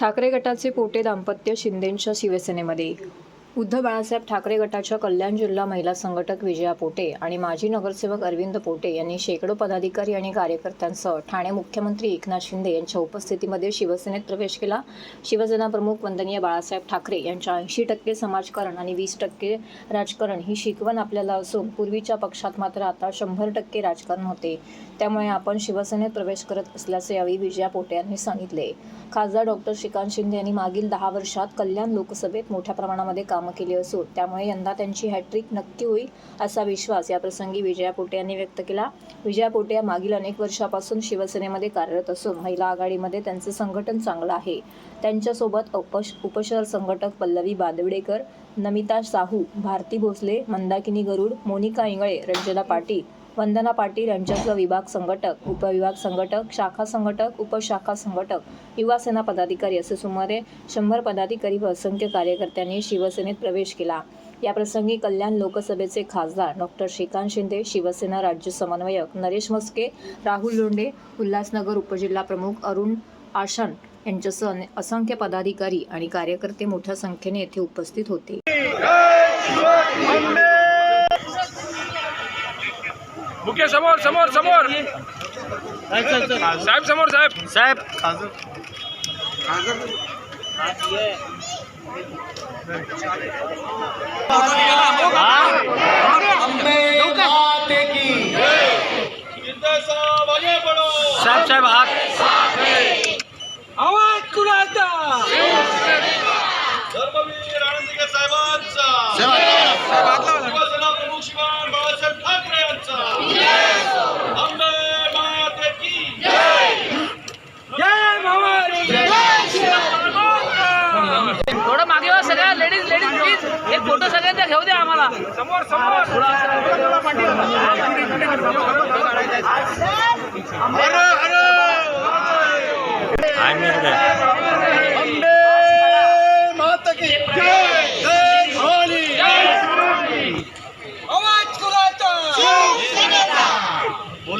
ठाकरे गटाचे पोटे दाम्पत्य शिंदेंच्या शिवसेनेमध्ये. उद्धव बाळासाहेब ठाकरे गटाच्या कल्याण जिल्हा महिला संघटक विजया पोटे आणि माजी नगरसेवक अरविंद पोटे यांनी शेकडो पदाधिकारी आणि कार्यकर्त्यांसह ठाणे मुख्यमंत्री एकनाथ शिंदे यांच्या उपस्थितीमध्ये शिवसेनेत प्रवेश केला. शिवसेना प्रमुख वंदनीय बाळासाहेब ठाकरे यांच्या ऐंशी टक्के समाजकारण आणि वीस टक्के राजकारण ही शिकवण आपल्याला असून पूर्वीच्या पक्षात मात्र आता शंभर टक्के राजकारण होते. त्यामुळे आपण शिवसेनेत प्रवेश करत असल्याचे यावेळी विजया पोटे यांनी सांगितले. खासदार डॉक्टर श्रीकांत शिंदे यांनी मागील दहा वर्षात कल्याण लोकसभेत मोठ्या प्रमाणामध्ये काम केली असून त्यामुळे यंदा त्यांची हॅट्रिक नक्की होईल असा विश्वास या प्रसंगी विजया पोटे यांनी व्यक्त केला. विजया पोटे या मागील अनेक वर्षापासून शिवसेनेमध्ये कार्यरत असून महिला आघाडीमध्ये त्यांचे संघटन चांगलं आहे. त्यांच्यासोबत उपश उपशहर संघटक पल्लवी बादवडेकर नमिता साहू भारती भोसले मंदाकिनी गरुड मोनिका इंगळे रंजना पाटील वंदना पाटील यांच्यासह विभाग संघटक उपविभाग संघटक शाखा संघटक उपशाखा संघटक युवा सेना पदाधिकारी असे सुमारे शंभर पदाधिकारी व असंख्य कार्यकर्त्यांनी शिवसेनेत प्रवेश केला. याप्रसंगी कल्याण लोकसभेचे खासदार डॉक्टर श्रीकांत शिंदे शिवसेना राज्य समन्वयक नरेश मस्के राहुल लोंढे उल्हासनगर उपजिल्हा प्रमुख अरुण आशन यांच्यासह असंख्य पदाधिकारी आणि कार्यकर्ते मोठ्या संख्येने येथे उपस्थित होते. समोर समोर समोर। साहेब समोर साहेब। साहेब साहेब। साहेब। हात आवाज़ कुणाचा धर्मवीर आनंदीकर साहेबांचा समोर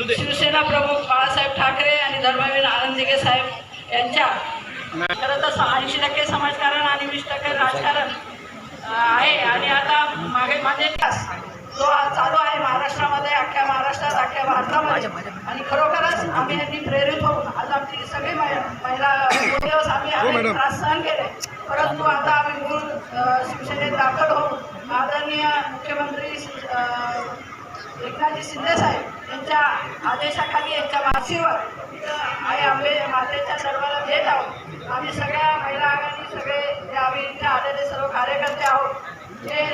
शिवसेना प्रमुख बाळासाहेब ठाकरे आणि धर्मवीर आनंदिगे साहेब यांच्या खरं तर ऐंशी टक्के समाजकारण आणि वीस टक्के राजकारण माझे जो आज चालू आहे महाराष्ट्रामध्ये अख्ख्या महाराष्ट्रात अख्ख्या भारतामध्ये. आणि खरोखरच आम्ही यांनी प्रेरित होऊन आज आमची सगळी महि- महिला दिवस आम्ही अनेक त्रास सहन केले. परंतु आता आम्ही मूळ शिवसेनेत दाखल होऊन आदरणीय मुख्यमंत्री एकनाथजी शिंदे साहेब यांच्या आदेशाखाली यांच्या मासीवर इथं आई आंबे मातेच्या दरबारात येत आहोत. आम्ही सगळ्या महिला आघाडी सगळे जे आम्ही इथे आलेले सर्व कार्यकर्ते आहोत ते